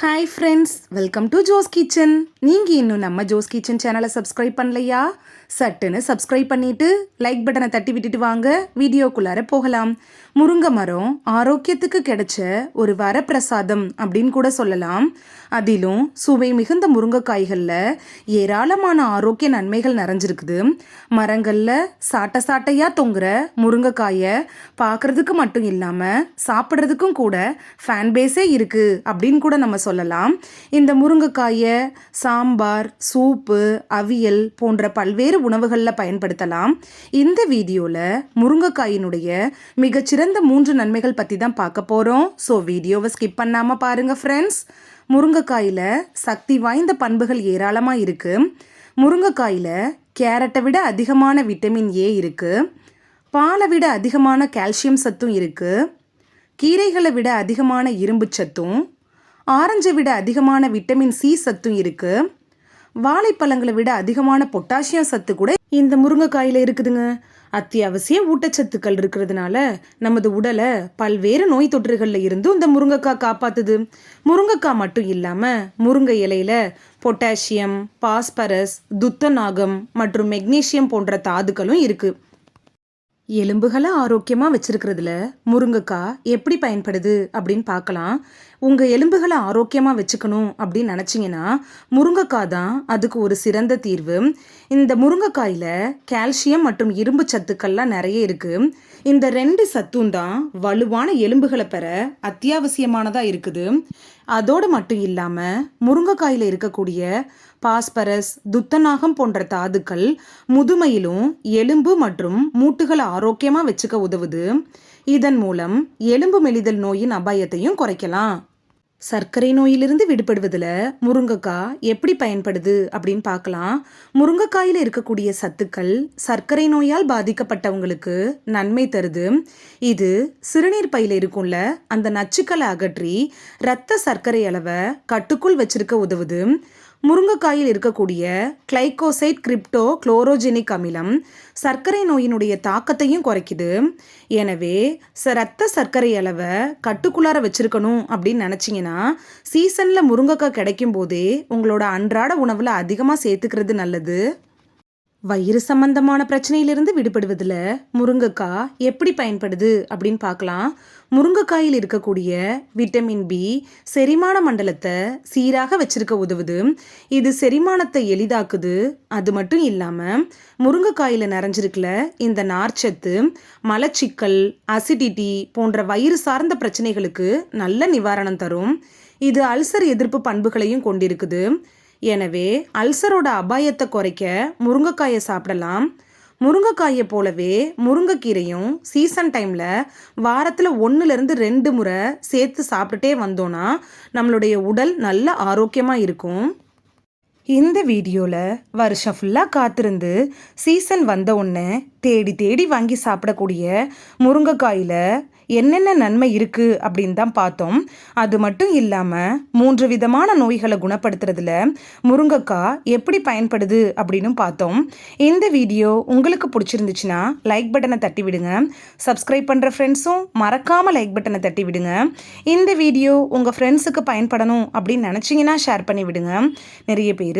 Hi friends welcome to Jo's kitchen நீங்கள் இன்னும் நம்ம ஜோஸ் கிச்சன் சேனலை சப்ஸ்கிரைப் பண்ணலையா? சட்டுன்னு சப்ஸ்கிரைப் பண்ணிட்டு லைக் பட்டனை தட்டி விட்டுட்டு வாங்க. வீடியோக்குள்ளார போகலாம். முருங்கை மரம் ஆரோக்கியத்துக்கு கிடைச்ச ஒரு வரப்பிரசாதம் அப்படின்னு கூட சொல்லலாம். அதிலும் சுவை மிகுந்த முருங்கைக்காய்களில் ஏராளமான ஆரோக்கிய நன்மைகள் நிறைஞ்சிருக்குது. மரங்களில் சாட்டை சாட்டையாக தொங்குற முருங்கைக்காயை பார்க்குறதுக்கு மட்டும் இல்லாமல் சாப்பிட்றதுக்கும் கூட ஃபேன் பேஸே இருக்குது அப்படின்னு கூட நம்ம சொல்லலாம். இந்த முருங்கைக்காயை சாம்பார் சூப்பு அவியல் போன்ற பல்வேறு உணவுகளில் பயன்படுத்தலாம். இந்த வீடியோவில் முருங்கைக்காயினுடைய மிகச்சிறந்த மூன்று நன்மைகள் பற்றி தான் பார்க்க போகிறோம் ஸோ வீடியோவை ஸ்கிப் பண்ணாமல் பாருங்கள் ஃப்ரெண்ட்ஸ் முருங்கைக்காயில் சக்தி வாய்ந்த பண்புகள் ஏராளமாக இருக்குது முருங்கைக்காயில் கேரட்டை விட அதிகமான விட்டமின் ஏ இருக்குது பாலை விட அதிகமான கால்சியம் சத்தும் இருக்குது கீரைகளை விட அதிகமான இரும்பு சத்தும். ஆரஞ்சை விட அதிகமான விட்டமின் சி சத்தும் இருக்குது வாழைப்பழங்களை விட அதிகமான பொட்டாசியம் சத்து கூட இந்த முருங்கைக்காயில் இருக்குதுங்க. அத்தியாவசிய ஊட்டச்சத்துக்கள் இருக்கிறதுனால நமது உடலை பல்வேறு நோய் தொற்றுகளில் இருந்தும் இந்த முருங்கைக்காய் காப்பாத்துது. முருங்கைக்காய் மட்டும் இல்லாமல் முருங்கை இலையில பொட்டாசியம் பாஸ்பரஸ் துத்தநாகம் மற்றும் மெக்னீசியம் போன்ற தாதுக்களும் இருக்குது எலும்புகளை ஆரோக்கியமாக வச்சிருக்கிறதுல? முருங்கைக்காய் எப்படி பயன்படுது அப்படின்னு பார்க்கலாம். உங்கள் எலும்புகளை ஆரோக்கியமாக வச்சுக்கணும் அப்படின்னு நினச்சிங்கன்னா முருங்கைக்காய் தான் அதுக்கு ஒரு சிறந்த தீர்வு. இந்த முருங்கைக்காயில் கால்சியம் மற்றும் இரும்பு சத்துக்கள்லாம் நிறைய இருக்குது இந்த ரெண்டு சத்தும் தான் வலுவான எலும்புகளை பெற அத்தியாவசியமானதாக இருக்குது. அதோடு மட்டும் இல்லாமல் முருங்கைக்காயில் இருக்கக்கூடிய பாஸ்பரஸ் துத்தநாகம் போன்ற தாதுக்கள் முதுமையிலும் எலும்பு மற்றும் மூட்டுகளை ஆரோக்கியமாக வச்சுக்க உதவுது. இதன் மூலம் எலும்பு மெலிதல் நோயின் அபாயத்தையும் குறைக்கலாம். சர்க்கரை நோயிலிருந்து விடுபடுவதில் முருங்கைக்காய் எப்படி பயன்படுது அப்படின்னு பார்க்கலாம். முருங்கைக்காயில் இருக்கக்கூடிய சத்துக்கள் சர்க்கரை நோயால் பாதிக்கப்பட்டவங்களுக்கு நன்மை தருது. இது சிறுநீர் பையில் இருக்கும்ல அந்த நச்சுக்களை அகற்றி இரத்த சர்க்கரை அளவை கட்டுக்குள் வச்சிருக்க உதவுது. முருங்கைக்காயில் இருக்கக்கூடிய கிளைகோசைட் கிரிப்டோ குளோரோஜெனிக் அமிலம் சர்க்கரை நோயினுடைய தாக்கத்தையும் குறைக்குது. எனவே ச ரத்த சர்க்கரை அளவை கட்டுக்குள்ளார வச்சுருக்கணும் அப்படின்னு நினச்சிங்கன்னா சீசனில் முருங்கைக்காய் கிடைக்கும் போதே உங்களோட அன்றாட உணவில் அதிகமாக சேர்த்துக்கிறது நல்லது. வயிறு சம்பந்தமான பிரச்சனையிலிருந்து விடுபடுவதில் முருங்கைக்காய் எப்படி பயன்படுது அப்படின்னு பார்க்கலாம். முருங்கைக்காயில் இருக்கக்கூடிய விட்டமின் பி செரிமான மண்டலத்தை சீராக வச்சிருக்க உதவுது. இது செரிமானத்தை எளிதாக்குது. அது மட்டும் இல்லாமல் முருங்கைக்காயில் நிறைஞ்சிருக்கல இந்த நார்ச்சத்து மலச்சிக்கல் அசிடிட்டி போன்ற வயிறு சார்ந்த பிரச்சனைகளுக்கு நல்ல நிவாரணம் தரும். இது அல்சர் எதிர்ப்பு பண்புகளையும் கொண்டிருக்குது. எனவே அல்சரோட அபாயத்தை குறைக்க முருங்கைக்காயை சாப்பிடலாம். முருங்கைக்காயை போலவே முருங்கைக்கீரையும் சீசன் டைமில் வாரத்தில் ஒன்றுலேருந்து ரெண்டு முறை சேர்த்து சாப்பிட்டுட்டே வந்தோன்னா நம்மளுடைய உடல் நல்ல ஆரோக்கியமாக இருக்கும். இந்த வீடியோவில் வருஷம் ஃபுல்லாக காத்திருந்து சீசன் வந்த உடனே தேடி தேடி வாங்கி சாப்பிடக்கூடிய முருங்கைக்காயில் என்னென்ன நன்மை இருக்குது அப்படின்னு தான் பார்த்தோம். அது மட்டும் இல்லாமல் மூன்று விதமான நோய்களை குணப்படுத்துறதுல முருங்கைக்காய் எப்படி பயன்படுது அப்படின்னு பார்த்தோம். இந்த வீடியோ உங்களுக்கு பிடிச்சிருந்துச்சுன்னா லைக் பட்டனை தட்டி விடுங்க. சப்ஸ்கிரைப் பண்ணுற ஃப்ரெண்ட்ஸும் மறக்காமல் லைக் பட்டனை தட்டி விடுங்க. இந்த வீடியோ உங்கள் ஃப்ரெண்ட்ஸுக்கு பயன்படணும் அப்படின்னு நினச்சிங்கன்னா ஷேர் பண்ணி விடுங்க. நிறைய பேர்